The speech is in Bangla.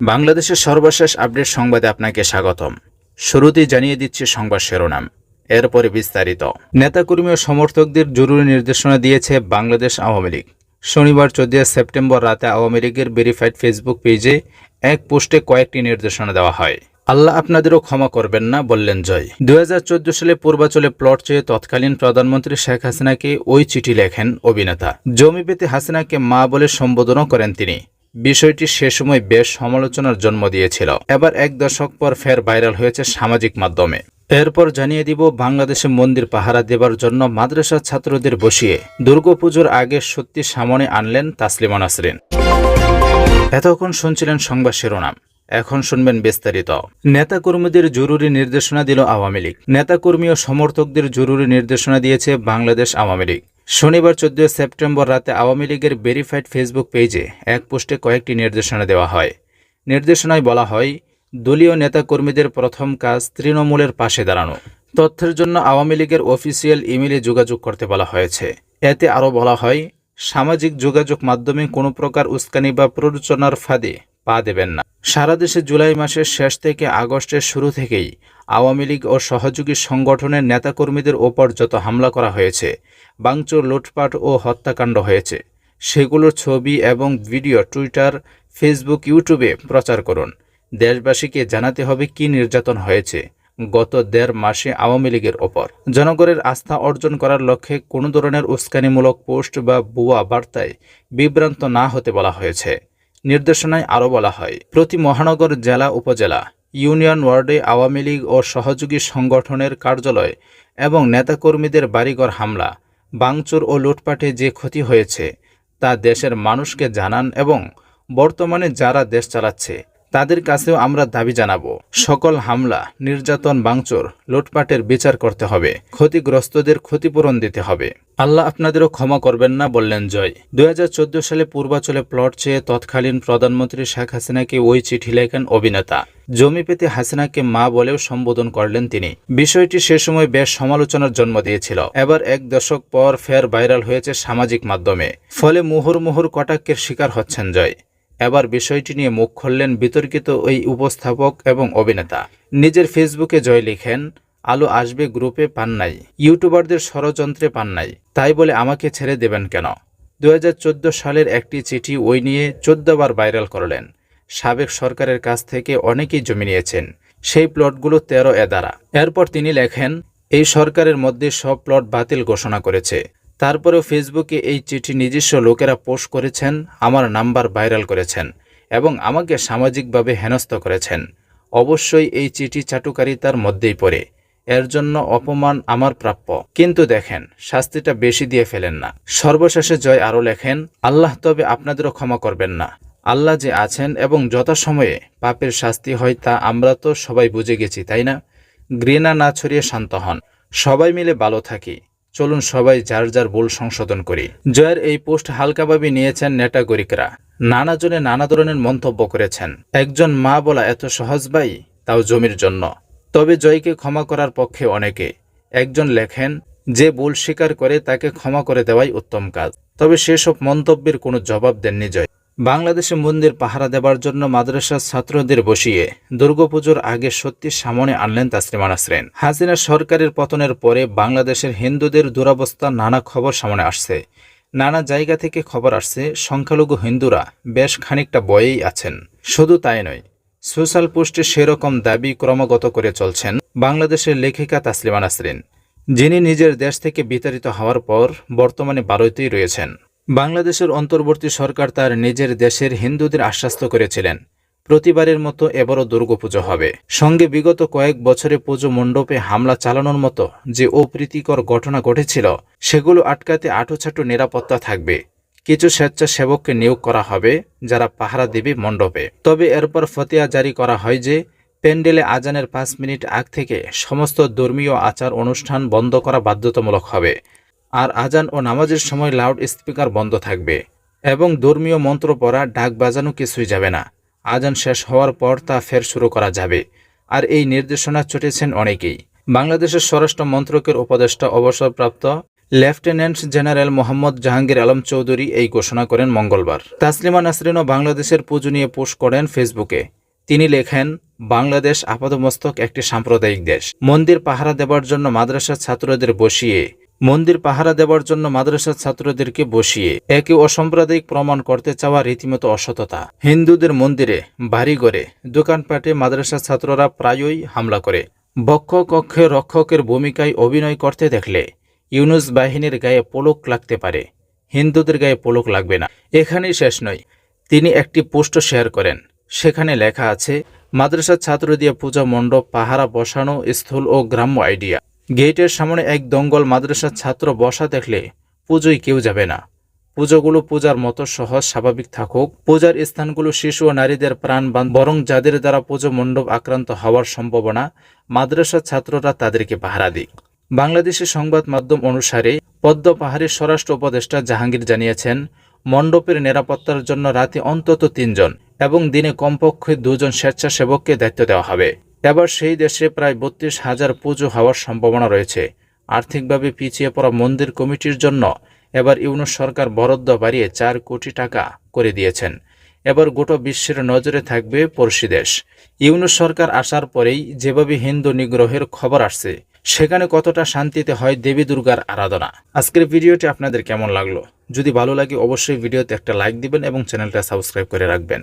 বাংলাদেশের সর্বশেষ আপডেট সংবাদে আপনাকে স্বাগতম। শুরুতেই জানিয়ে দিচ্ছে সংবাদ শিরোনাম। এরপরে বিস্তারিত। নেতাকর্মী ও সমর্থকদের জরুরি নির্দেশনা দিয়েছে বাংলাদেশ আওয়ামী লীগ। শনিবার চোদ্দই সেপ্টেম্বর রাতে আওয়ামী লীগের ভেরিফাইড ফেসবুক পেজে এক পোস্টে কয়েকটি নির্দেশনা দেওয়া হয়। আল্লাহ আপনাদেরও ক্ষমা করবেন না বললেন জয়। দুই হাজার চোদ্দ সালে পূর্বাচলে প্লট চেয়ে তৎকালীন প্রধানমন্ত্রী শেখ হাসিনাকে ওই চিঠি লেখেন অভিনেতা। জমি পেতে হাসিনাকে মা বলে সম্বোধনও করেন তিনি। বিষয়টি সে সময় বেশ সমালোচনার জন্ম দিয়েছিল। এবার এক দশক পর ফের ভাইরাল হয়েছে সামাজিক মাধ্যমে। এরপর জানিয়ে দিব, বাংলাদেশে মন্দির পাহারা দেবার জন্য মাদ্রাসা ছাত্রদের বসিয়ে দুর্গাপুজোর আগে সত্যি সামনে আনলেন তাসলিমা নাসরিন। এতক্ষণ শুনছিলেন সংবাদ শিরোনাম। এখন শুনবেন বিস্তারিত। নেতাকর্মীদের জরুরি নির্দেশনা দিল আওয়ামী লীগ। নেতাকর্মী ও সমর্থকদের জরুরি নির্দেশনা দিয়েছে বাংলাদেশ আওয়ামী লীগ। শনিবার চোদ্দই সেপ্টেম্বর রাতে আওয়ামী লীগের ভেরিফাইড ফেসবুক পেজে এক পোস্টে কয়েকটি নির্দেশনা দেওয়া হয়। নির্দেশনায় বলা হয়, দলীয় নেতাকর্মীদের প্রথম কাজ তৃণমূলের পাশে দাঁড়ানো। তথ্যের জন্য আওয়ামী লীগের অফিসিয়াল ইমেলে যোগাযোগ করতে বলা হয়েছে। এতে আরও বলা হয়, সামাজিক যোগাযোগ মাধ্যমে কোনো প্রকার উস্কানি বা প্ররোচনার ফাঁদে পা দেবেন না। সারা দেশে জুলাই মাসের শেষ থেকে আগস্টের শুরু থেকেই আওয়ামী লীগ ও সহযোগী সংগঠনের নেতাকর্মীদের ওপর যত হামলা করা হয়েছে, বাংচুর লুটপাট ও হত্যাকাণ্ড হয়েছে, সেগুলোর ছবি এবং ভিডিও টুইটার, ফেসবুক, ইউটিউবে প্রচার করুন। দেশবাসীকে জানাতে হবে কি নির্যাতন হয়েছে গত দেড় মাসে আওয়ামী লীগের ওপর। জনগণের আস্থা অর্জন করার লক্ষ্যে কোনো ধরনের উস্কানিমূলক পোস্ট বা ভুয়া বার্তায় বিভ্রান্ত না হতে বলা হয়েছে। নির্দেশনায় আরও বলা হয়, প্রতি মহানগর জেলা, উপজেলা ইউনিয়ন ওয়ার্ডে আওয়ামী লীগ ও সহযোগী সংগঠনের কার্যালয় এবং নেতাকর্মীদের বাড়িঘর হামলা বাংচুর ও লুটপাটে যে ক্ষতি হয়েছে, তা দেশের মানুষকে জানান এবং বর্তমানে যারা দেশ চালাচ্ছে। তাদের কাছেও আমরা দাবি জানাব। সকল হামলা, নির্যাতন বাংচুর লুটপাটের বিচার করতে হবে। ক্ষতিগ্রস্তদের ক্ষতিপূরণ দিতে হবে। আল্লাহ আপনাদেরও ক্ষমা করবেন না বললেন জয়। দু হাজার চোদ্দ সালে পূর্বাচলে প্লট চেয়ে তৎকালীন প্রধানমন্ত্রী শেখ হাসিনাকে ওই চিঠি লেখেন অভিনেতা। জমি পেতে হাসিনাকে মা বলেও সম্বোধন করলেন তিনি। বিষয়টি সে সময় বেশ সমালোচনার জন্ম দিয়েছিল। এবার এক দশক পর ফের ভাইরাল হয়েছে সামাজিক মাধ্যমে। ফলে মুহুর মুহুর কটাক্ষের শিকার হচ্ছেন জয়। এবার বিষয়টি নিয়ে মুখ খুললেন বিতর্কিত ওই উপস্থাপক এবং অভিনেতা। নিজের ফেসবুকে জয় লিখেন, আলো আসবে গ্রুপে পান নাই ইউটিউবারদের ষড়যন্ত্রে পান নাই তাই বলে আমাকে ছেড়ে দেবেন কেন? দু হাজার চোদ্দ সালের একটি চিঠি ওই নিয়ে চোদ্দ বার ভাইরাল করলেন। সাবেক সরকারের কাছ থেকে অনেকেই জমি নিয়েছেন। সেই প্লটগুলো তেরো এদারা এরপর তিনি লেখেন, এই সরকারের মধ্যে সব প্লট বাতিল ঘোষণা করেছে। তারপরেও ফেসবুকে এই চিঠি নিজস্ব লোকেরা পোস্ট করেছেন, আমার নাম্বার ভাইরাল করেছেন এবং আমাকে সামাজিকভাবে হেনস্থ করেছেন। অবশ্যই এই চিঠি চাটুকারিতার মধ্যেই পড়ে। এর জন্য অপমান আমার প্রাপ্য। কিন্তু দেখেন, শাস্তিটা বেশি দিয়ে ফেলেন না। সর্বশেষে জয় আরও লেখেন, আল্লাহ তবে আপনাদেরও ক্ষমা করবেন না। আল্লাহ যে আছেন এবং যথাসময়ে পাপের শাস্তি হয় তা আমরা তো সবাই বুঝে গেছি, তাই না? ঘৃণা না ছড়িয়ে শান্ত হন। সবাই মিলে ভালো থাকি। চলুন সবাই যার যার ভুল সংশোধন করি। জয়ের এই পোস্ট হালকাভাবে নিয়েছেন নেটাগরিকরা নানা জনে নানা ধরনের মন্তব্য করেছেন। একজন মা বলা এত সহজ ভাই, তাও জমির জন্য। তবে জয়কে ক্ষমা করার পক্ষে অনেকে। একজন লেখেন, যে ভুল স্বীকার করে তাকে ক্ষমা করে দেওয়াই উত্তম কাজ। তবে সেসব মন্তব্যের কোনো জবাব দেননি জয়। বাংলাদেশে মন্দির পাহারা দেবার জন্য মাদ্রাসার ছাত্রদের বসিয়ে দুর্গাপুজোর আগে সত্যি সামনে আনলেন তাসলিমা নাসরিন। হাসিনা সরকারের পতনের পরে বাংলাদেশের হিন্দুদের দুরাবস্থা নানা খবর সামনে আসছে। নানা জায়গা থেকে খবর আসছে, সংখ্যালঘু হিন্দুরা বেশ খানিকটা বয়েই আছেন। শুধু তাই নয়, সোশ্যাল পোস্টে সেরকম দাবি ক্রমাগত করে চলছেন বাংলাদেশের লেখিকা তাসলিমা নাসরিন, যিনি নিজের দেশ থেকে বিতাড়িত হওয়ার পর বর্তমানে ভারতেই রয়েছেন। বাংলাদেশের অন্তর্বর্তী সরকার তার নিজের দেশের হিন্দুদের আশ্বস্ত করেছিলেন। প্রতিবারের মতো এবারও দুর্গাপুজো হবে। সঙ্গে বিগত কয়েক বছরে পুজো মণ্ডপে হামলা চালানোর মতো যে অপ্রীতিকর ঘটনা ঘটেছিল, সেগুলো আটকাতে আটোছাটো নিরাপত্তা থাকবে। কিছু স্বেচ্ছাসেবককে নিয়োগ করা হবে, যারা পাহারা দেবে মণ্ডপে। তবে এরপর ফতিয়া জারি করা হয় যে, প্যান্ডেলে আজানের পাঁচ মিনিট আগ থেকে সমস্ত ধর্মীয় আচার অনুষ্ঠান বন্ধ করা বাধ্যতামূলক হবে। আর আজান ও নামাজের সময় লাউড স্পিকার বন্ধ থাকবে। এবং ধর্মীয় মন্ত্র পড়া, ডাক বাজানো কিছুই যাবে না। আজান শেষ হওয়ার পর তা ফের শুরু করা যাবে। আর এই নির্দেশনা চটেছেন অনেকেই। বাংলাদেশের স্বরাষ্ট্র মন্ত্রকের উপদেষ্টা অবসরপ্রাপ্ত লেফটেন্যান্ট জেনারেল মোহাম্মদ জাহাঙ্গীর আলম চৌধুরী এই ঘোষণা করেন মঙ্গলবার। তাসলিমা নাসরিনও বাংলাদেশের পুজো নিয়ে পোস্ট করেন ফেসবুকে। তিনি লেখেন, বাংলাদেশ আপাতমস্তক একটি সাম্প্রদায়িক দেশ। মন্দির পাহারা দেবার জন্য মাদ্রাসার ছাত্রদের বসিয়ে মন্দির পাহারা দেবার জন্য মাদ্রাসার ছাত্রদেরকে বসিয়ে একে অসাম্প্রদায়িক প্রমাণ করতে চাওয়া রীতিমতো অসততা। হিন্দুদের মন্দিরে, বাড়িঘরে, দোকানপাটে মাদ্রাসার ছাত্ররা প্রায়ই হামলা করে। বক্ষ কক্ষে রক্ষকের ভূমিকায় অভিনয় করতে দেখলে ইউনুস বাহিনীর গায়ে পোলক লাগতে পারে। হিন্দুদের গায়ে পোলক লাগবে না। এখানেই শেষ নয়। তিনি একটি পোস্ট শেয়ার করেন। সেখানে লেখা আছে, মাদ্রাসার ছাত্র দিয়ে পূজা মণ্ডপ, পাহারা বসানো, স্থূল ও গ্রাম্য আইডিয়া গেটের সামনে এক দঙ্গল মাদ্রাসার ছাত্র বসা দেখলে পুজোয় কেউ যাবে না। পুজোগুলো পূজার মতো সহজ, স্বাভাবিক থাকুক। পূজার স্থানগুলো শিশু ও নারীদের প্রাণ বরং যাদের দ্বারা পুজো মণ্ডপ আক্রান্ত হওয়ার সম্ভাবনা, মাদ্রাসার ছাত্ররা তাদেরকে পাহারা দিক। বাংলাদেশের সংবাদ মাধ্যম অনুসারে পদ্ম পাহাড়ের স্বরাষ্ট্র উপদেষ্টা জাহাঙ্গীর জানিয়েছেন, মণ্ডপের নিরাপত্তার জন্য রাতে অন্তত তিনজন এবং দিনে কমপক্ষে দুজন স্বেচ্ছাসেবককে দায়িত্ব দেওয়া হবে। এবার সেই দেশে প্রায় বত্রিশ হাজার পুজো হওয়ার সম্ভাবনা রয়েছে। আর্থিকভাবে পিছিয়ে পড়া মন্দির কমিটির জন্য এবার ইউনুস সরকার বরাদ্দ বাড়িয়ে চার কোটি টাকা করে দিয়েছেন। এবার গোটা বিশ্বের নজরে থাকবে পড়শি দেশ। ইউনুস সরকার আসার পরেই যেভাবে হিন্দু নিগ্রহের খবর আসছে, সেখানে কতটা শান্তিতে হয় দেবী দুর্গার আরাধনা। আজকের ভিডিওটি আপনাদের কেমন লাগল? যদি ভালো লাগে অবশ্যই ভিডিওতে একটা লাইক দিবেন এবং চ্যানেলটা সাবস্ক্রাইব করে রাখবেন।